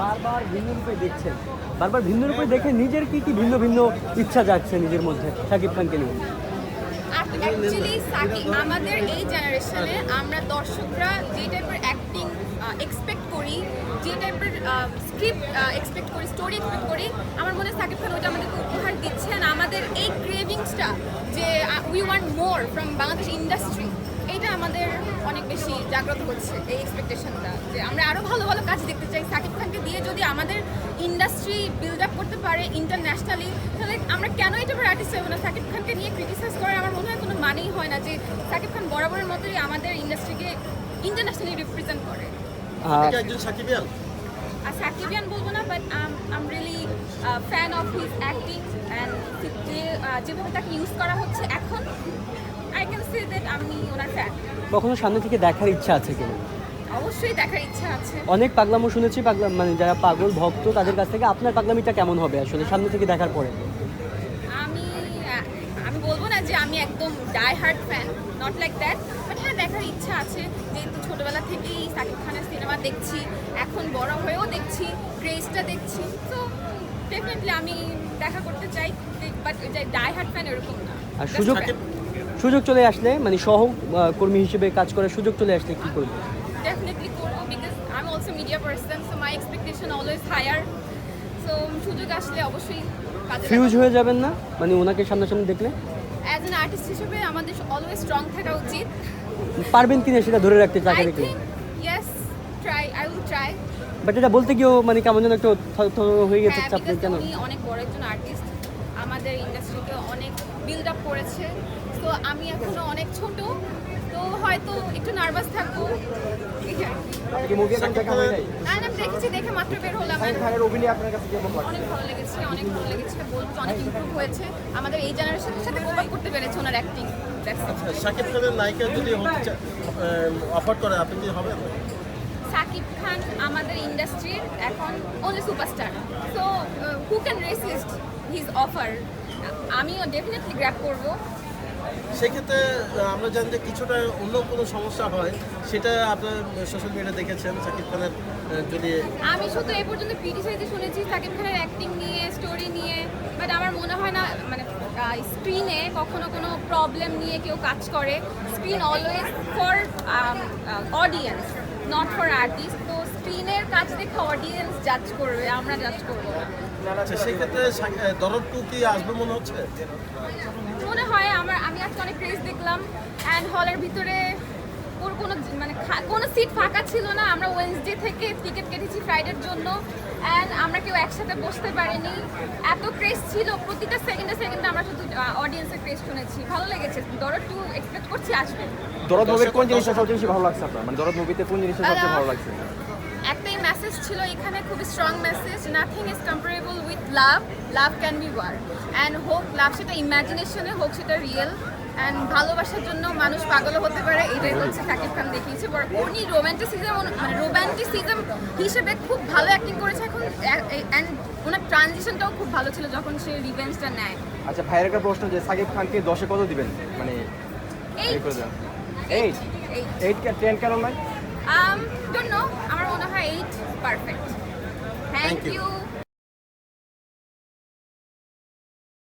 বারবার ভিন্ন রূপে দেখছেন। বারবার ভিন্ন রূপে দেখে নিজের কি কি ভিন্ন ভিন্ন ইচ্ছা যাচ্ছে নিজের মধ্যে? শাকিব খানকে নিয়ে। অ্যাকচুয়ালি সাকিব, আমাদের এই জেনারেশনে আমরা দর্শকরা যে টাইপের অ্যাক্টিং এক্সপেক্ট করি, যে টাইপের স্ক্রিপ্ট এক্সপেক্ট করি স্টোরি এক্সপেক্ট করি, আমার মনে হয় সাকিব খান ওটা আমাদেরকে উপহার দিচ্ছেন আমাদের এই ক্রেভিংসটা যে we want more from Bangladesh industry এইটা আমাদের অনেক বেশি জাগ্রত হচ্ছে এই এক্সপেকটেশনটা যে আমরা আরও ভালো ভালো কাজ দেখতে চাই। সাকিব খানকে দিয়ে যদি আমাদের ইন্ডাস্ট্রি বিল্ড আপ করতে পারে ইন্টারন্যাশনালি তাহলে আমরা কেন এটা আর্টিস্ট হব না? সাকিব খানকে নিয়ে ক্রিটিসাইজ করার আমার মনে হয় কোনো মানেই হয় না যে সাকিব খান বরাবরের মতোই আমাদের ইন্ডাস্ট্রিকে ইন্টারন্যাশনালি রিপ্রেজেন্ট করে। একজন সাকিব সাকিবিয়ান বলব না but I'm really fan of his acting and যে আহ, যেভাবে তাকে ইউজ করা হচ্ছে এখন আই ক্যান সে দ্যাট আমি ওনার ফ্যান কখনো সামনে থেকে দেখার ইচ্ছা আছে কিনা? অবশ্যই দেখার ইচ্ছা আছে। অনেক পাগলামো শুনেছি পাগলাম মানে যারা পাগল ভক্ত তাদের কাছ থেকে আপনার পাগলামিটা কেমন হবে আসলে সামনে থেকে দেখার পরে? বলব না যে আমি একদম die heart fan not like that but হ্যাঁ দেখার ইচ্ছা আছে যেহেতু ছোটোবেলা থেকেই সাকিব খানের সিনেমা দেখছি এখন বড় হয়েও দেখছি ক্রেজটা দেখছি তো ডেফিনেটলি আমি দেখা করতে চাই বাট যাই ডাই হার্ট ফ্যান এরকম না। আর সুযোগ সুযোগ চলে আসলে মানে সহ কর্মী হিসেবে কাজ করার সুযোগ চলে আসলে কি করবে? Definitely করব because I am also media person so my expectation always higher so সুযোগ আসলে অবশ্যই ফিউজ হয়ে যাবেন না? মানে ওনাকে সামনাসামনি দেখলে? অ্যাজ অ্যান আর্টিস্ট হিসেবে আমাদের অলওয়েজ স্ট্রং থাকা উচিত। পারবেন কিনা সেটা ধরে রাখতে চাকা দেখলে? Yes try I will try but এটা বলতে গিয়েও মানে কেমন যেন একটু হয়ে গেছে হ্যাঁ চাপ কেন? অনেক বড় একজন আর্টিস্ট আমাদের ইন্ডাস্ট্রিকে অনেক বিল্ড আপ করেছে। তো আমি এখনও অনেক ছোট তো হয়তো একটু নার্ভাস থাকব। দেখেছি দেখে মাত্র বের হলাম। আপনার কাছে কেমন লাগে অনেক ভালো লেগেছে অনেক ভালো লেগেছে। বলব যে অনেক ইমপ্রুভ হয়েছে। আমাদের এই জেনারেশনের সাথে কোপ করতে পেরেছে ওনার অ্যাক্টিং সাকিব খানের নায়িকা যদি অফার করে আপনি কি হবেন? সাকিব খান আমাদের ইন্ডাস্ট্রির এখন only superstar so who can resist his offer আমিও ডেফিনেটলি গ্র্যাপ করব। সেক্ষেত্রে আমরা জানি যে কিছুটা অন্য কোনো সমস্যা হয় সেটা আপনার সোশ্যাল মিডিয়া দেখেছেন সাকিব খানের যদি আমি শুধু এই পর্যন্ত ক্রিটিসাইজে শুনেছি সাকিব খানের অ্যাক্টিং নিয়ে স্টোরি নিয়ে বাট আমার মনে হয় না মানে স্ক্রিনে কখনো কোনো প্রবলেম নিয়ে কেউ কাজ করে। Screen always for audience not for artist তো স্ক্রিনের কাজ দেখে অডিয়েন্স জাজ করবে আমরা জাজ করব না। আচ্ছা সেক্ষেত্রে দরদ টু কি আসবে মনে হচ্ছে? মনে হয় আমার আমি আজকে অনেক ক্রেজ দেখলাম অ্যান্ড হলের ভিতরে ওর কোনো মানে কোনো সিট ফাঁকা ছিল না। আমরা ওয়েন্সডে থেকে টিকিট কেটেছি ফ্রাইডের জন্য অ্যান্ড আমরা কেউ একসাথে বসতে পারিনি। এত ক্রেজ ছিল প্রতিটা সেকেন্ডে সেকেন্ডে আমরা শুধু অডিয়েন্সের ক্রেজ শুনেছি। ভালো লেগেছে। দরদ টু এক্সপেক্ট করছি আসবে। দরদ মুভির কোন জিনিসটা সবচেয়ে বেশি ভালো লাগছে আপনার? মানে দরদ মুভিতে কোন জিনিসটা সবচেয়ে ভালো লাগছে? মেসেজ ছিল এখানে খুবই strong message nothing is comparable with love love can be war and হোক লাভ সেটা ইমাজিনেশনে হোক সেটা রিয়েল অ্যান্ড ভালোবাসার জন্য মানুষ পাগলও হতে পারে এটাই হচ্ছে সাকিব খান দেখিয়েছে। উনি রোম্যান্টিসিজম মানে রোম্যান্টিসিজম হিসেবে খুব ভালো অ্যাক্টিং করেছে এখন। অ্যান্ড ওনার ট্রানজিশনটাও খুব ভালো ছিল যখন সে রিভেঞ্জটা নেয়। আচ্ছা ভাইয়ের একটা প্রশ্ন যে সাকিব খানকে দশে কত দিবেন? মানে এইট এই এইট টেন কেন নয়? Um, don't Perfect thank Thank you. You